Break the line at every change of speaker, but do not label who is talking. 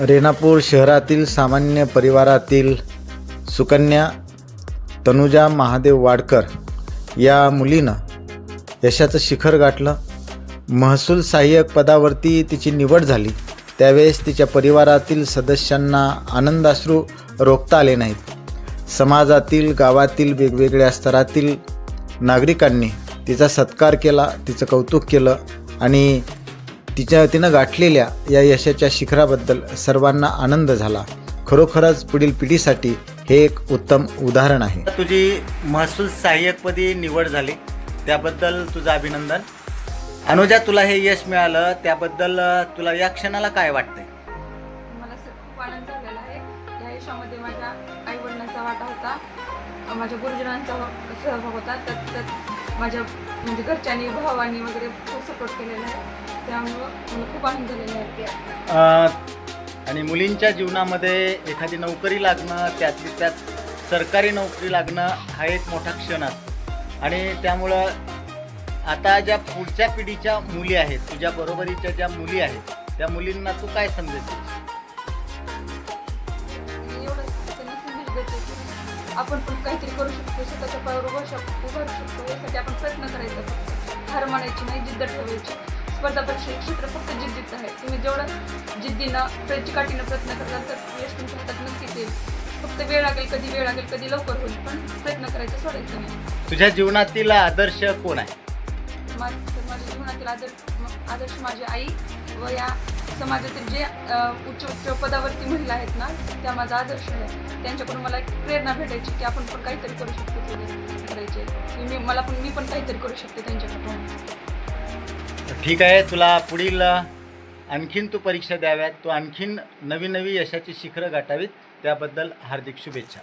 रेणापूर शहरातील सामान्य परिवारातील सुकन्या तनुजा महादेव वाडकर या मुलीनं यशाचं शिखर गाठलं. महसूल सहाय्यक पदावरती तिची निवड झाली. त्यावेळेस तिच्या परिवारातील सदस्यांना आनंदाश्रू रोखता आले नाहीत. समाजातील गावातील वेगवेगळ्या स्तरातील नागरिकांनी तिचा सत्कार केला तिचं कौतुक केलं आणि तिच्या तिनं गाठलेल्या या यशाच्या शिखराबद्दल सर्वांना आनंद झाला. खरोखरच पुढील पिढीसाठी हे एक उत्तम उदाहरण आहे. तुझी महसूल सहाय्यकपदी निवड झाली. त्याबद्दल तुझं अभिनंदन. अनुजा तुला हे यश मिळालं. त्याबद्दल तुला या क्षणाला काय वाटतंय?
मला खूप आनंद झालेला आहे. या यशामध्ये माझ्या आई वडिलांचा वाटा होता. माझ्या गुरुजनांचा सहभाग होता. त्यात त्यात माझ्या म्हणजे घरच्यांनी भावांनी वगैरे खूप सपोर्ट केलेला आहे त्यामुळं मला खूप आनंद झालेला आहे
आणि मुलींच्या जीवनामध्ये एखादी नोकरी लागणं त्यातली त्यात सरकारी नोकरी लागणं हा एक मोठा क्षण असतो आणि त्यामुळं आता ज्या पुढच्या पिढीच्या मुली आहेत तुझ्या बरोबरीच्या ज्या मुली आहेत त्या मुलींना तू काय संदेश देशील?
आपण पण काहीतरी करू शकतो स्वतःच्या पायावर उभं शकतो उभारू शकतो. यासाठी आपण प्रयत्न करायचा. हार मानायची नाही जिद्द ठेवायची. स्पर्धा परीक्षा क्षेत्र फक्त जिद्दीचं आहे. तुम्ही जेवढं जिद्दीनं काठीनं प्रयत्न करताल तर यश तुमच्या हातात नक्कीच येईल. फक्त वेळ लागेल कधी वेळ लागेल कधी लवकर होईल पण प्रयत्न करायचा सोडायचं नाही.
तुझ्या जीवनातील आदर्श कोण आहे?
माझ्या जीवनातील आदर्श आदर्श माझी आई व या समाजातील जे उच्च उच्च पदावरती महिला आहेत ना त्या माझा आदर्श आहे. त्यांच्याकडून मला एक प्रेरणा भेटायची की आपण पण काहीतरी करू शकतो करायचे की मी मला पण मी पण काहीतरी करू शकते त्यांच्याकडून.
ठीक आहे तुला पुढील आणखीन तू परीक्षा द्याव्यात. तू आणखीन नवी नवी यशाची शिखरं गाठावीत. त्याबद्दल हार्दिक शुभेच्छा.